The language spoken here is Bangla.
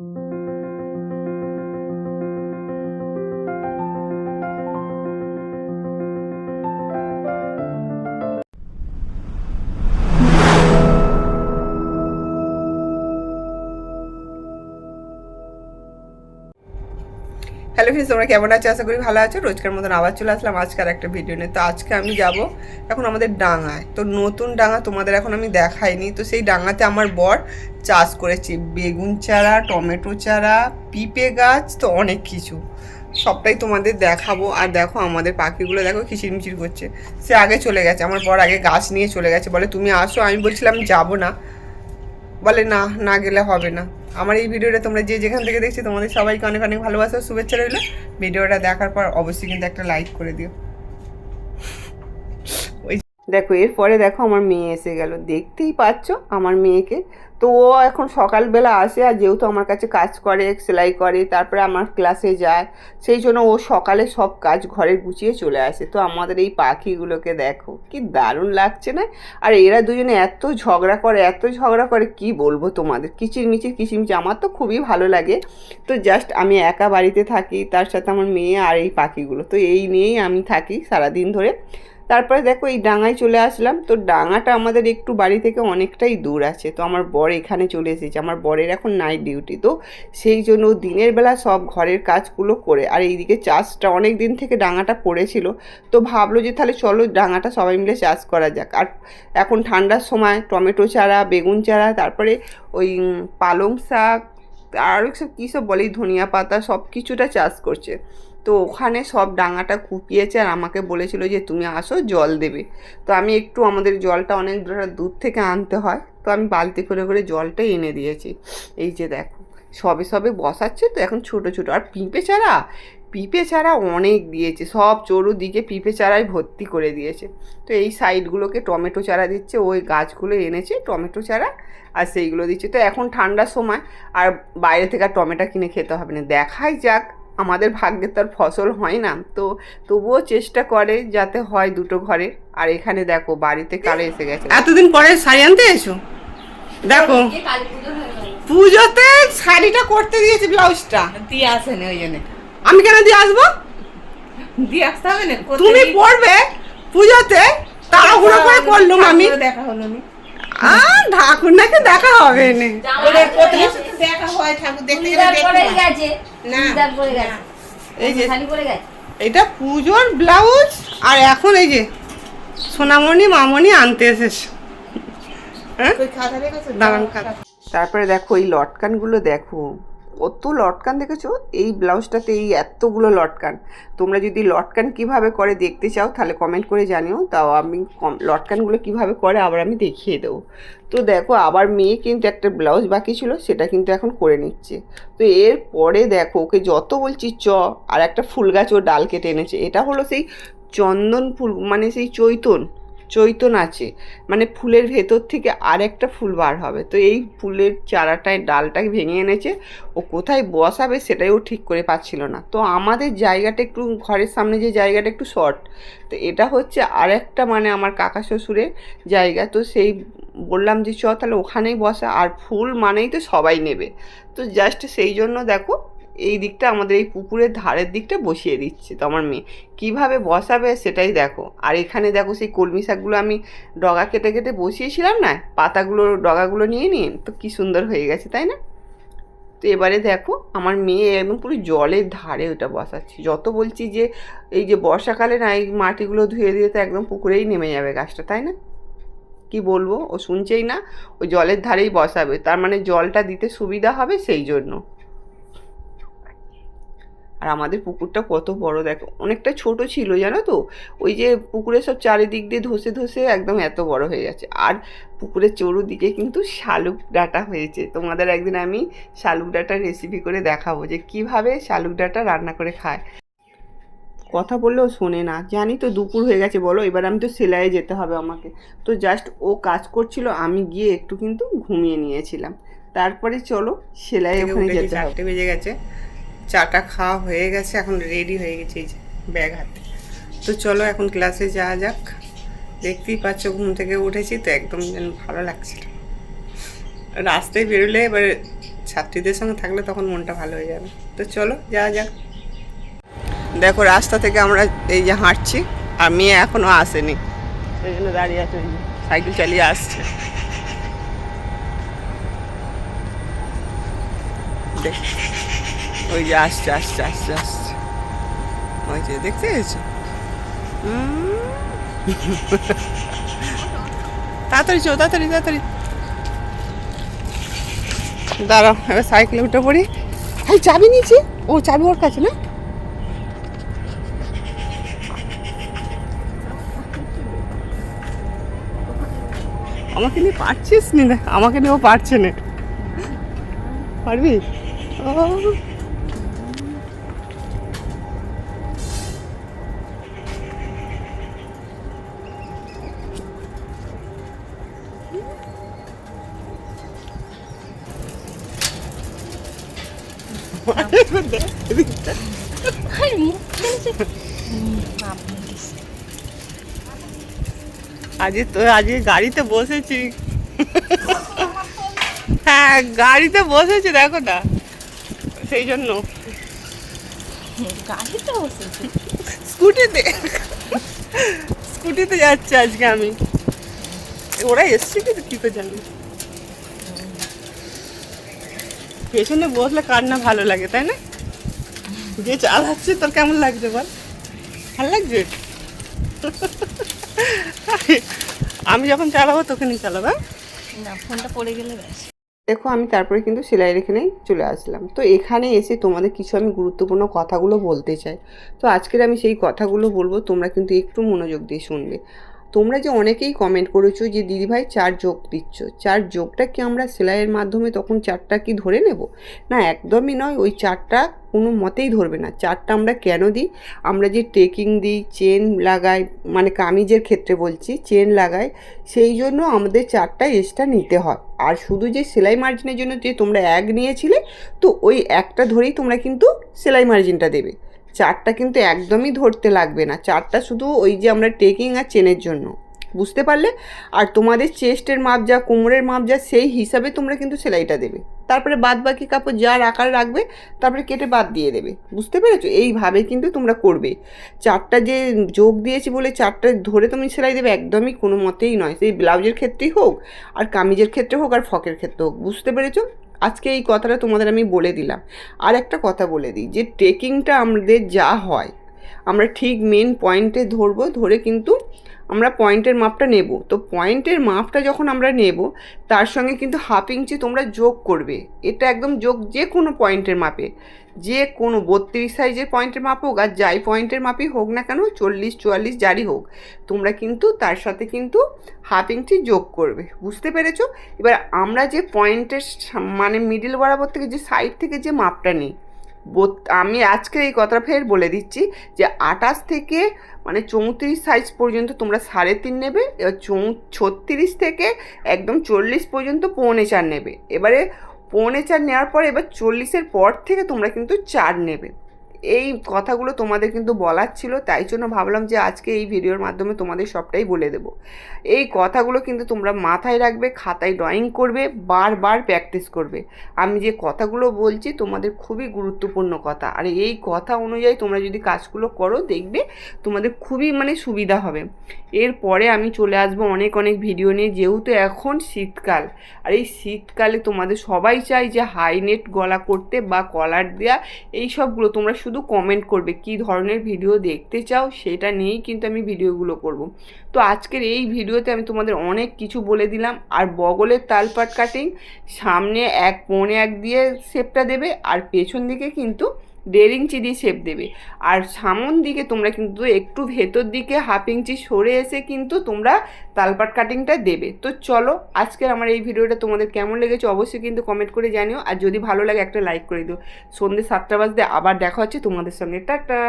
thank you হ্যালো ফ্রেন্ডস তোমরা কেমন আছো? আশা করি ভালো আছো। রোজকার মতন আবার চলে আসলাম আজকের একটা ভিডিও নিয়ে। তো আজকে আমি যাব এখন আমাদের ডাঙায়। তো নতুন ডাঙা তোমাদের এখন আমি দেখাইনি। তো সেই ডাঙাতে আমার বর চাষ করেছি। বেগুন চারা, টমেটো চারা, পিঁপে গাছ, তো অনেক কিছু। সবটাই তোমাদের দেখাবো। আর দেখো আমাদের পাখিগুলো দেখো কিচিরমিচির করছে। সে আগে চলে গেছে। আমার বর আগে গাছ নিয়ে চলে গেছে। বলে, তুমি আসো। আমি বলছিলাম, যাব না। বলে, না না গেলে হবে না। আমার এই ভিডিওটা তোমরা যে যেখান থেকে দেখছি তোমাদের সবাইকে অনেক অনেক ভালোবাসা শুভেচ্ছা রইল। ভিডিওটা দেখার পর অবশ্যই কিন্তু একটা লাইক করে দিও। দেখো, এরপরে দেখো আমার মেয়ে এসে গেল। দেখতেই পাচ্ছ আমার মেয়েকে। তো ও এখন সকালবেলা আসে আর যেহেতু আমার কাছে কাজ করে, সেলাই করে, তারপরে আমার ক্লাসে যায়, সেই জন্য ও সকালে সব কাজ ঘরে গুছিয়ে চলে আসে। তো আমাদের এই পাখিগুলোকে দেখো, কি দারুণ লাগছে না? আর এরা দুজনে এত ঝগড়া করে, এত ঝগড়া করে, কি বলব তোমাদের? কিচিরমিচির কিচিরমিচির, আমার তো খুবই ভালো লাগে। তো জাস্ট আমি একা বাড়িতে থাকি, তার সাথে আমার মেয়ে আর এই পাখিগুলো। তো এই নিয়েই আমি থাকি সারাদিন ধরে। তারপরে দেখো এই ডাঙায় চলে আসলাম। তো ডাঙাটা আমাদের একটু বাড়ি থেকে অনেকটাই দূর আছে। তো আমার বর এখানে চলে এসেছে। আমার বরের এখন নাইট ডিউটি তো সেই জন্য দিনের বেলা সব ঘরের কাজগুলো করে আর এইদিকে চাষটা অনেক দিন থেকে ডাঙাটা পড়েছিল। তো ভাবলো যে তাহলে চলো ডাঙাটা সবাই মিলে চাষ করা যাক। আর এখন ঠান্ডার সময় টমেটো চারা, বেগুন চারা, তারপরে ওই পালং শাক আর সব কী সব বলে ধনিয়া পাতা সব কিছুটা চাষ করছে। তো ওখানে সব ডাঙাটা কুপিয়েছে আর আমাকে বলেছিল যে, তুমি আসো, জল দেবে। তো আমি একটু আমাদের জলটা অনেক দূর- থেকে আনতে হয়। তো আমি বালতি করে করে জলটা এনে দিয়েছি। এই যে দেখো, সবে সবে বসাচ্ছে তো এখন ছোট ছোট। আর পিঁপে চারা পিঁপে চারা অনেক দিয়েছে সব চরুদিকে পিঁপে চারাই ভর্তি করে দিয়েছে। তো এই সাইডগুলোকে টমেটো চারা দিচ্ছে ওই গাছগুলো এনেছে টমেটো চারা আর সেইগুলো দিচ্ছে। তো এখন ঠান্ডার সময় আর বাইরে থেকে আর টমেটো কিনে খেতে হবে না। দেখাই যাক আমাদের ভাগ্যে তো আর ফসল হয় না। তো তবুও চেষ্টা করে যাতে হয় দুটো ঘরে আর এখানে দেখো বাড়িতে কারে এসে গেছে। এতদিন পরে শাড়ি আনতে এসো? দেখো পুজোতে শাড়িটা করতে দিয়েছে ব্লাউজটা। দিয়ে আসেনি ওই জন্য। আমি কেন দিয়ে আসব? দিয়ে আসতে হবে না তুমি পড়বে পুজোতে তাড়াহুড়ো করে করলাম আমি। দেখা হলো না। আর ঠাকুর নাকি দেখা হবে দেখা হয় ঠাকুর দেখতে গেলে এই যে এটা পুজোর ব্লাউজ আর এখন এই যে সোনামণি মামনি আনতে এসেছে। হ্যাঁ? তারপরে দেখো এই লটকানগুলো দেখো। কত লটকান দেখেছ? এই ব্লাউজটাতে এই এতগুলো লটকান। তোমরা যদি লটকান কীভাবে করে দেখতে চাও, তাহলে কমেন্ট করে জানিও। তাও আমি কম- লটকানগুলো কীভাবে করে আবার আমি দেখিয়ে দেবো। তো দেখো, আবার মেয়ে কিন্তু একটা ব্লাউজ বাকি ছিল, সেটা কিন্তু এখন করে নিচ্ছে। তো এর পরে দেখো, ওকে যত বলছি চ, আর একটা ফুল গাছ ও ডাল কেটে এনেছে। এটা হলো সেই চন্দন ফুল মানে সেই চৈতন। চৈতন আছে। মানে ফুলের ভেতর থেকে আর একটা ফুল বার হবে। তো এই ফুলের চারাটায় ডালটাকে ভেঙে এনেছে। ও কোথায় বসাবে সেটাই ও ঠিক করে পাচ্ছিল না। তো আমাদের জায়গাটা একটু, ঘরের সামনে যে জায়গাটা একটু শর্ট তো এটা হচ্ছে আর একটা মানে আমার কাকা শ্বশুরের জায়গা। তো সেই বললাম যে, চ তাহলে ওখানেই বসা। আর ফুল মানেই তো সবাই নেবে। তো জাস্ট সেই জন্য দেখো এই দিকটা আমাদের এই পুকুরের ধারের দিকটা বসিয়ে দিচ্ছে তো আমার মেয়ে। কীভাবে বসাবে সেটাই দেখো। আর এখানে দেখো সেই কলমি শাকগুলো আমি ডগা কেটে কেটে বসিয়েছিলাম না, পাতাগুলো, ডগাগুলো নিয়ে নিয়ে, তো কী সুন্দর হয়ে গেছে, তাই না? তো এবারে দেখো আমার মেয়ে একদম পুরো জলের ধারে ওটা বসাচ্ছে। যত বলছি যে এই যে বর্ষাকালে না এই মাটিগুলো ধুয়ে দিয়ে তো একদম পুকুরেই নেমে যাবে গাছটা, তাই না? কি বলব? ও শুনছেই না, ওই জলের ধারেই বসাবে। তার মানে জলটা দিতে সুবিধা হবে সেই জন্য। আর আমাদের পুকুরটা কত বড় দেখো অনেকটা ছোট ছিল জানো তো? ওই যে পুকুরের সব চারিদিক দিয়ে ধসে ধসে একদম এত বড় হয়ে গেছে। আর পুকুরের চৌরুদিকে কিন্তু শালুক ডাঁটা হয়েছে। তোমাদের একদিন আমি শালুক ডাঁটার রেসিপি করে দেখাবো যে কীভাবে শালুক ডাঁটা রান্না করে খায়। কথা বললেও শোনে না। জানি তো দুপুর হয়ে গেছে বলো এবার আমি তো সেলাইয়ে যেতে হবে আমাকে। তো জাস্ট ও কাজ করছিল আমি গিয়ে একটু কিন্তু ঘুমিয়ে নিয়েছিলাম। তারপরে চলো সেলাই ওখানে যেতে হবে। বেজে গেছে। চাটা খাওয়া হয়ে গেছে, এখন রেডি হয়ে গেছে যে ব্যাগ হাতে। তো চলো এখন ক্লাসে যাওয়া যাক। দেখতেই পাচ্ছ, ঘুম থেকে উঠেছি তো একদম যেন ভালো লাগছিল রাস্তায় বেরোলে এবার ছাত্রীদের সঙ্গে থাকলে তখন মনটা ভালো হয়ে যাবে। তো চলো যাওয়া যাক। দেখো, রাস্তা থেকে আমরা এই যে হাঁটছি, আর মেয়ে এখনও আসেনি। সেই জন্য দাঁড়িয়ে আছে সাইকেল চালিয়ে আসছে। দেখ। ওই আসছে আসছে আসছে আসছে। ওই যে দেখতে পেয়েছ। তাড়াতাড়ি চো তাড়াতাড়ি তাড়াতাড়ি। দাঁড়াও, এবার সাইকেলে উঠে পড়ি। এই চাবি নিয়েছি। ও, চাবি ওর কাছে, না? আমাকে নিয়ে পারছিস নি না? আমাকে নিয়েও পারছে না। পারবি? ও। আজকে তো আজকে গাড়িতে বসেছি। হ্যাঁ গাড়িতে বসেছি দেখো না। সেই জন্য। গাড়িতে বসেছে। স্কুটিতে। স্কুটিতে যাচ্ছি আজকে আমি। ওরা এসছে কিন্তু কি করে জানি। পেছনে বসলে কার না ভালো লাগে তাই না? যে চালাচ্ছে তোর কেমন লাগছে বল? ভালো লাগছে? আমি যখন চালাবো তোকে নিয়ে চালাবো হ্যাঁ? না ফোনটা পড়ে গেলে ব্যাস। দেখো আমি তারপরে কিন্তু সেলাইয়ের এখানেই চলে আসলাম। তো এখানে এসে তোমাদের কিছু আমি গুরুত্বপূর্ণ কথাগুলো বলতে চাই। তো আজকের আমি সেই কথাগুলো বলব তোমরা কিন্তু একটু মনোযোগ দিয়ে শুনবে তোমরা যে অনেকেই কমেন্ট করেছ যে, দিদিভাই, চার যোগ দিচ্ছ। চার যোগটা কি আমরা সেলাইয়ের মাধ্যমে তখন চারটা কি ধরে নেব? না, একদমই নয়। ওই চারটা কোনো মতেই ধরবে না। চারটা আমরা কেন দিই? আমরা যে টেকিং দিই চেন লাগাই মানে কামিজের ক্ষেত্রে বলছি চেন লাগাই, সেই জন্য আমাদের চারটা এক্সট্রা নিতে হয়। আর শুধু যে সেলাই মার্জিনের জন্য যে তোমরা এক নিয়েছিলে, তো ওই একটা ধরেই তোমরা কিন্তু সেলাই মার্জিনটা দেবে। চারটা কিন্তু একদমই ধরতে লাগবে না। চারটা শুধু ওই যে আমরা টেকিং আর চেনের জন্য। বুঝতে পারলে? আর তোমাদের চেস্টের মাপ যা, কোমরের মাপ যা, সেই হিসাবে তোমরা কিন্তু সেলাইটা দেবে। তারপরে বাদ বাকি কাপড় যার আকার রাখবে, তারপরে কেটে বাদ দিয়ে দেবে। বুঝতে পেরেছ? এইভাবে কিন্তু তোমরা করবে। চারটা যে যোগ দিয়েছি বলে চারটা ধরে তুমি সেলাই দেবে একদমই কোনো মতেই নয়। সেই ব্লাউজের ক্ষেত্রেই হোক, আর কামিজের ক্ষেত্রে হোক, আর ফকের ক্ষেত্রে হোক। বুঝতে পেরেছ? আজকে এই কথাটা তোমাদের আমি বলে দিলাম। আর একটা কথা বলে দিই, যে ট্রেকিংটা আমাদের যা হয়, আমরা ঠিক মেন পয়েন্টে ধরবো, ধরে কিন্তু আমরা পয়েন্টের মাপটা নেব। তো পয়েন্টের মাপটা যখন আমরা নেব, তার সঙ্গে কিন্তু হাফ ইঞ্চি তোমরা যোগ করবে। এটা একদম যোগ যে কোনো পয়েন্টের মাপে। যে কোনো বত্রিশ সাইজের পয়েন্টের মাপ হোক, আর যাই পয়েন্টের মাপই হোক না কেন, চল্লিশ, চুয়াল্লিশ যারই হোক, তোমরা কিন্তু তার সাথে কিন্তু হাফ ইঞ্চি যোগ করবে। বুঝতে পেরেছ? এবার আমরা যে পয়েন্টের মানে মিডিল বরাবর থেকে যে সাইড থেকে যে মাপটা নিই আমি আজকে এই কথাটা ফের বলে দিচ্ছি যে আঠাশ থেকে মানে চৌত্রিশ সাইজ পর্যন্ত তোমরা সাড়ে তিন নেবে, এবার চৌ, ছত্রিশ থেকে একদম চল্লিশ পর্যন্ত পৌনে চার নেবে। এবারে পৌনে চার নেওয়ার পর এবার চল্লিশের পর থেকে তোমরা কিন্তু চার নেবে। এই কথাগুলো তোমাদের কিন্তু বলার ছিল, তাই জন্য ভাবলাম যে আজকে এই ভিডিওর মাধ্যমে তোমাদের সবটাই বলে দেব। এই কথাগুলো কিন্তু তোমরা মাথায় রাখবে, খাতায় ড্রয়িং করবে, বারবার প্র্যাকটিস করবে। আমি যে কথাগুলো বলছি তোমাদের খুবই গুরুত্বপূর্ণ কথা। আর এই কথা অনুযায়ী তোমরা যদি কাজগুলো করো, দেখবে তোমাদের খুবই মানে সুবিধা হবে। এরপরে আমি চলে আসব অনেক অনেক ভিডিও নিয়ে, যেহেতু এখন শীতকাল। আর এই শীতকালে তোমাদের সবাই চাই যে হাই নেট গলা করতে বা কলার দেওয়া এই সবগুলো তোমরা শুধু কমেন্ট করবে, কি ধরনের ভিডিও দেখতে চাও সেটা নিয়েই কিন্তু আমি ভিডিওগুলো করব। তো আজকের এই ভিডিওতে আমি তোমাদের অনেক কিছু বলে দিলাম। আর বগলের তালপাট কাটিং সামনে এক, পৌনে এক দিয়ে শেপটা দেবে, আর পেছন দিকে কিন্তু দেড় ইঞ্চি দিয়ে শেপ দেবে। আর সামন দিকে তোমরা কিন্তু একটু ভেতর দিকে হাফ ইঞ্চি সরে এসে কিন্তু তোমরা তালপাট কাটিংটা দেবে। তো চলো, আজকের আমার এই ভিডিওটা তোমাদের কেমন লেগেছে অবশ্যই কিন্তু কমেন্ট করে জানিও। আর যদি ভালো লাগে একটা লাইক করে দিও। সন্ধ্যে সাতটা বাজতে আবার দেখা হচ্ছে তোমাদের সঙ্গে। টাটা!